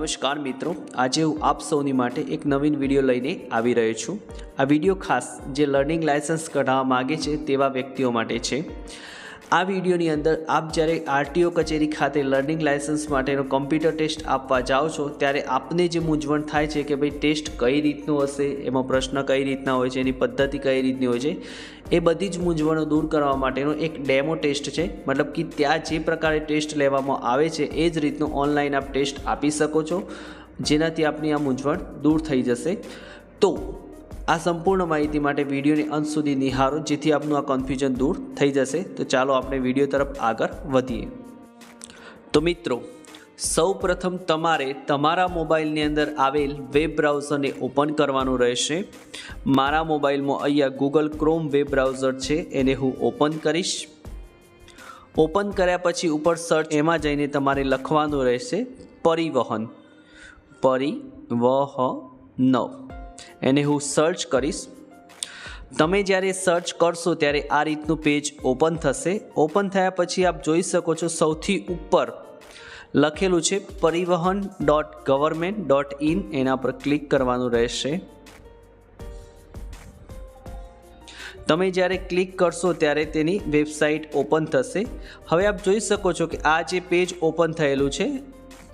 નમસ્કાર મિત્રો, આજે હું આપ સૌની માટે એક નવીન વીડિયો લઈને આવી રહ્યો છું. આ વીડિયો ખાસ જે લર્નિંગ લાયસન્સ કઢાવવા માગે છે તેવા વ્યક્તિઓ માટે છે. આ વિડીયોની અંદર આપ જ્યારે આરટીઓ કચેરી ખાતે લર્નિંગ લાયસન્સ માટેનો કમ્પ્યુટર ટેસ્ટ આપવા જાઓ છો, ત્યારે આપને જે મૂંઝવણ થાય છે કે ભાઈ ટેસ્ટ કઈ રીતનું હશે, એમાં પ્રશ્ન કઈ રીતના હોય છે, એની પદ્ધતિ કઈ રીતની હોય છે, એ બધી જ મૂંઝવણો દૂર કરવા માટેનો એક ડેમો ટેસ્ટ છે. મતલબ કે ત્યાં જે પ્રકારે ટેસ્ટ લેવામાં આવે છે, એ જ રીતનું ઓનલાઈન આપ ટેસ્ટ આપી શકો છો, જેનાથી આપની આ મૂંઝવણ દૂર થઈ જશે. તો આ સંપૂર્ણ માહિતી માટે વિડીયોને અંત સુધી નિહાળો, જેથી આપનું આ કન્ફ્યુઝન દૂર થઈ જશે. તો ચાલો આપણે વીડિયો તરફ આગળ વધીએ. તો મિત્રો સૌ પ્રથમ તમારે તમારા મોબાઈલની અંદર આવેલ વેબ બ્રાઉઝરને ઓપન કરવાનું રહેશે. મારા મોબાઈલમાં અહીંયા ગૂગલ ક્રોમ વેબ બ્રાઉઝર છે, એને હું ઓપન કરીશ. ઓપન કર્યા પછી ઉપર સર્ચ એમાં જઈને તમારે લખવાનું રહેશે પરિવહન. પરિવહન એને હું સર્ચ કરીશ. તમે જ્યારે સર્ચ કરશો ત્યારે આ રીતનું પેજ ઓપન થશે. ઓપન થયા પછી આપ જોઈ શકો છો સૌથી ઉપર લખેલું છે પરિવહન ડોટ ગવર્મેન્ટ ડોટ ઇન એના પર ક્લિક કરવાનું રહેશે. તમે જ્યારે ક્લિક કરશો ત્યારે તેની વેબસાઇટ ઓપન થશે. હવે આપ જોઈ શકો છો કે આ જે પેજ ઓપન થયેલું છે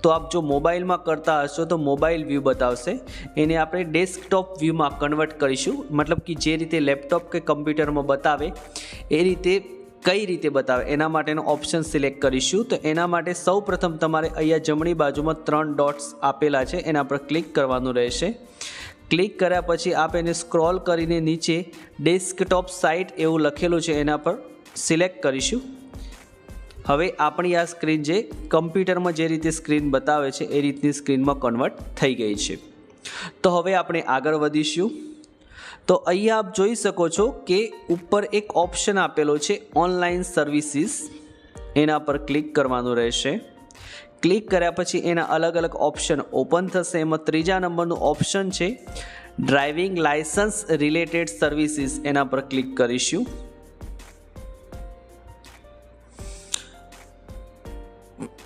તો આપ જો મોબાઈલમાં કરતા હશો તો મોબાઈલ વ્યૂ બતાવશે. એને આપણે ડેસ્કટોપ વ્યૂમાં કન્વર્ટ કરીશું. મતલબ કે જે રીતે લેપટોપ કે કમ્પ્યુટરમાં બતાવે, એ રીતે કઈ રીતે બતાવે, એના માટેનો ઓપ્શન સિલેક્ટ કરીશું. તો એના માટે સૌ પ્રથમ તમારે અહીંયા જમણી બાજુમાં ત્રણ ડોટ્સ આપેલા છે. એના પર ક્લિક કરવાનું રહેશે. ક્લિક કર્યા પછી આપ એને સ્ક્રોલ કરીને નીચે ડેસ્કટોપ સાઇટ એવું લખેલું છે એના પર સિલેક્ટ કરીશું. હવે આપણી આ સ્ક્રીન જે કમ્પ્યુટરમાં જે રીતે સ્ક્રીન બતાવે છે, એ રીતની સ્ક્રીનમાં કન્વર્ટ થઈ ગઈ છે. તો હવે આપણે આગળ વધીશું. તો અહીંયા આપ જોઈ શકો છો કે ઉપર એક ઓપ્શન આપેલો છે ઓનલાઈન સર્વિસીસ એના પર ક્લિક કરવાનું રહેશે. ક્લિક કર્યા પછી એના અલગ અલગ ઓપ્શન ઓપન થશે. એમાં ત્રીજા નંબરનું ઓપ્શન છે ડ્રાઇવિંગ લાયસન્સ રિલેટેડ સર્વિસીસ એના પર ક્લિક કરીશું.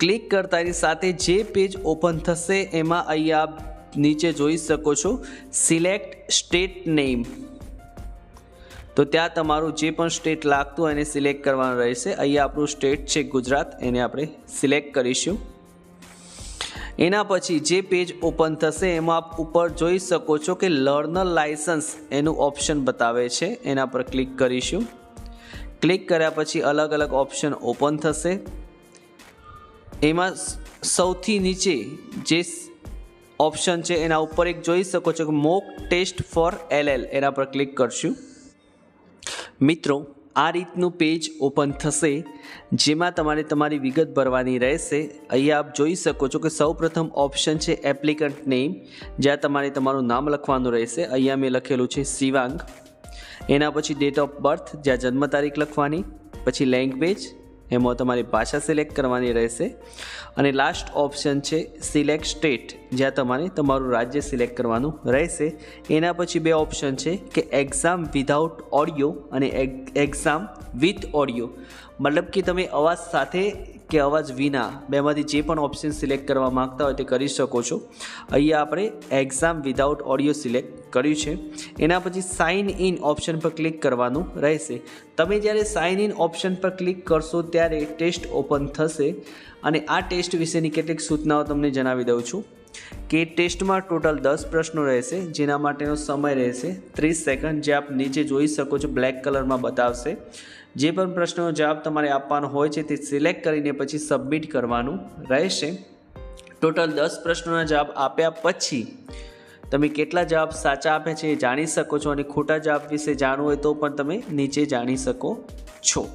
ક્લિક કરતાની સાથે જે પેજ ઓપન થશે, એમાં અહીંયા આપ નીચે જોઈ શકો છો, સિલેક્ટ સ્ટેટ નેમ. તો ત્યાં તમારું જે પણ સ્ટેટ લાગતું એને સિલેક્ટ કરવાનું રહેશે. અહીંયા આપણું સ્ટેટ છે ગુજરાત, એને આપણે સિલેક્ટ કરીશું. એના પછી જે પેજ ઓપન થશે, એમાં આપ ઉપર જોઈ શકો છો કે લર્નર લાઇસન્સ એનું ઓપ્શન બતાવે છે. એના પર ક્લિક કરીશું. ક્લિક કર્યા પછી અલગ અલગ ઓપ્શન ઓપન થશે. એમાં સૌથી નીચે જે ઓપ્શન છે, એના ઉપર એક જોઈ શકો છો કે મોક ટેસ્ટ ફોર એલએલ એના પર ક્લિક કરશું. મિત્રો, આ રીતનું પેજ ઓપન થશે, જેમાં તમારે તમારી વિગત ભરવાની રહેશે. અહીંયા આપ જોઈ શકો છો કે સૌપ્રથમ ઓપ્શન છે એપ્લિકન્ટ નેમ જ્યાં તમારે તમારું નામ લખવાનું રહેશે. અહીંયા મેં લખેલું છે શિવાંગ. એના પછી ડેટ ઓફ બર્થ જ્યાં જન્મ તારીખ લખવાની, પછી લેંગ્વેજ એમાં તમારી ભાષા સિલેક્ટ કરવાની રહેશે. અને લાસ્ટ ઓપ્શન છે સિલેક્ટ સ્ટેટ જ્યાં તમારે તમારું રાજ્ય સિલેક્ટ કરવાનું રહેશે. એના પછી બે ઓપ્શન છે કે એક્ઝામ વિધાઉટ ઓડિયો અને એક્ઝામ વિથ ઓડિયો મતલબ કે તમે અવાજ સાથે કે અવાજ વિના બેમાંથી જે પણ ઓપ્શન સિલેક્ટ કરવા માંગતા હોય તે કરી શકો છો. અહીંયા આપણે એક્ઝામ વિધાઉટ ઓડિયો સિલેક્ટ કર્યું છે. એના પછી સાઇન ઇન ઓપ્શન પર ક્લિક કરવાનું રહેશે. તમે જ્યારે સાઇન ઇન ઓપ્શન પર ક્લિક કરશો ત્યારે ટેસ્ટ ઓપન થશે. અને આ ટેસ્ટ વિશેની કેટલીક સૂચનાઓ તમને જણાવી દઉં છું. કે ટેસ્ટમાં ટોટલ દસ પ્રશ્નો રહેશે, જેના માટેનો સમય રહેશે ત્રીસ સેકન્ડ, જે આપ નીચે જોઈ શકો છો, બ્લેક કલરમાં બતાવશે. જે પણ પ્રશ્નનો જવાબ તમારે આપવાનો હોય છે, તે સિલેક્ટ કરીને પછી સબમિટ કરવાનું રહેશે. ટોટલ દસ પ્રશ્નોના જવાબ આપ્યા પછી, તમે કેટલા જવાબ સાચા આપે છે એ જાણી શકો છો અને ખોટા જવાબ વિશે જાણવું હોય તો પણ તમે નીચે જાણી શકો છો.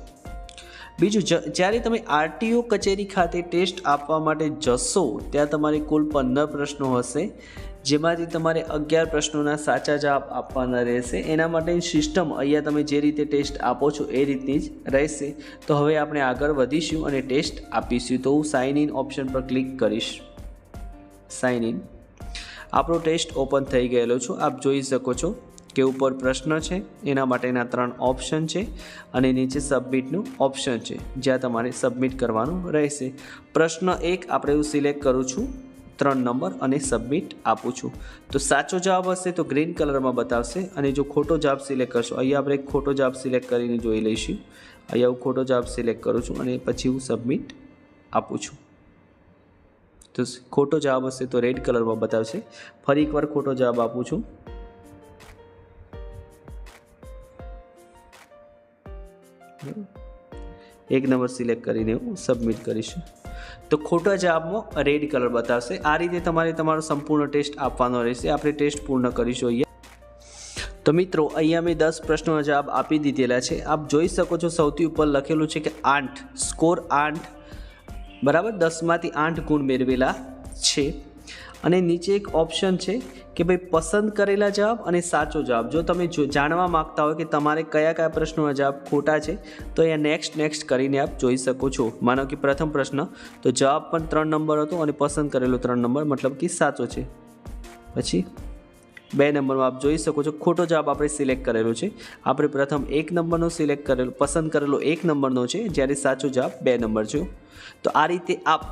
બીજું જ્યારે તમે આરટીઓ કચેરી ખાતે ટેસ્ટ આપવા માટે જશો, ત્યાં તમારે કુલ પંદર પ્રશ્નો હશે, જેમાંથી તમારે અગિયાર પ્રશ્નોના સાચા જવાબ આપવાના રહેશે. એના માટેની સિસ્ટમ અહીંયા તમે જે રીતે ટેસ્ટ આપો છો એ રીતની જ રહેશે. તો હવે આપણે આગળ વધીશું અને ટેસ્ટ આપીશું. તો હું સાઇન ઇન ઓપ્શન પર ક્લિક કરીશ. સાઇન ઇન આપણો ટેસ્ટ ઓપન થઈ ગયેલો છું. આપ જોઈ શકો છો. કે ઉપર પ્રશ્ન છે, એના માટેના ત્રણ ઓપ્શન છે અને નીચે સબમિટનું ઓપ્શન છે, જ્યાં તમારે સબમિટ કરવાનું રહેશે. પ્રશ્ન એક, આપણે હું સિલેક્ટ કરું છું, ત્રણ નંબર અને સબમિટ આપું છું. તો સાચો જવાબ હશે તો ગ્રીન કલરમાં બતાવશે અને જો ખોટો જવાબ સિલેક્ટ કરશો, અહીંયા આપણે એક ખોટો જવાબ સિલેક્ટ કરીને જોઈ લઈશું. અહીંયા હું ખોટો જવાબ સિલેક્ટ કરું છું અને પછી હું સબમિટ આપું છું. તો ખોટો જવાબ હશે તો રેડ કલરમાં બતાવશે. ફરી એકવાર ખોટો જવાબ આપું છું. એક નંબર સિલેક્ટ કરીને હું સબમિટ કરીશ. તો ખોટા જવાબમાં રેડ કલર બતાવશે. આ રીતે તમારે તમારો સંપૂર્ણ ટેસ્ટ આપવાનો રહેશે. આપણે ટેસ્ટ પૂર્ણ કરીશું અહીંયા. તો મિત્રો, અહીંયા મેં દસ પ્રશ્નોના જવાબ આપી દીધેલા છે. આપ જોઈ શકો છો સૌથી ઉપર લખેલું છે કે આઠ. સ્કોર આઠ. બરાબર? દસમાંથી આઠ ગુણ મેળવેલા છે. અને નીચે એક ઓપ્શન છે કે ભાઈ પસંદ કરેલા જવાબ અને સાચો જવાબ. જો તમે જો જાણવા માગતા હોય કે તમારે કયા કયા પ્રશ્નોના જવાબ ખોટા છે, તો અહીંયા નેક્સ્ટ નેક્સ્ટ કરીને આપ જોઈ શકો છો. માનો કે પ્રથમ પ્રશ્ન, તો જવાબ પણ ત્રણ નંબર હતો અને પસંદ કરેલો ત્રણ નંબર, મતલબ કે સાચો છે. પછી બે નંબરમાં આપ જોઈ શકો છો, ખોટો જવાબ આપણે સિલેક્ટ કરેલો છે. આપણે પ્રથમ એક નંબરનો સિલેક્ટ કરેલો, પસંદ કરેલો એક નંબરનો છે, જ્યારે સાચો જવાબ બે નંબર છે. તો આ રીતે આપ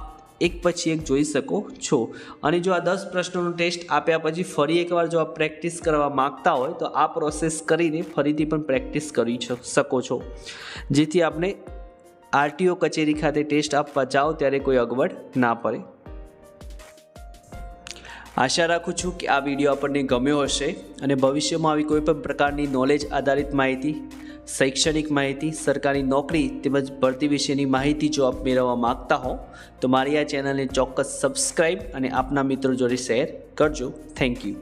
એક પછી એક જોઈ શકો છો. અને જો આ દસ પ્રશ્નોનો ટેસ્ટ આપ્યા પછી ફરી એકવાર જો આ પ્રેક્ટિસ કરવા માગતા હોય તો આ પ્રોસેસ કરીને ફરીથી પણ પ્રેક્ટિસ કરી શકો છો. જેથી આપણે આરટીઓ કચેરી ખાતે ટેસ્ટ આપવા જાઓ ત્યારે કોઈ અગવડ ના પડે. આશા રાખું છું કે આ વીડિયો આપણને ગમ્યો હશે અને ભવિષ્યમાં આવી કોઈ પણ પ્રકારની નોલેજ આધારિત માહિતી શૈક્ષણિક માહિતી, સરકારી નોકરી તેમજ ભરતી વિશેની માહિતી જો આપ મેળવવા માગતા હો, તો મારી આ ચેનલને ચોક્કસ સબસ્ક્રાઈબ અને આપના મિત્રો જોડે શેર કરજો. Thank you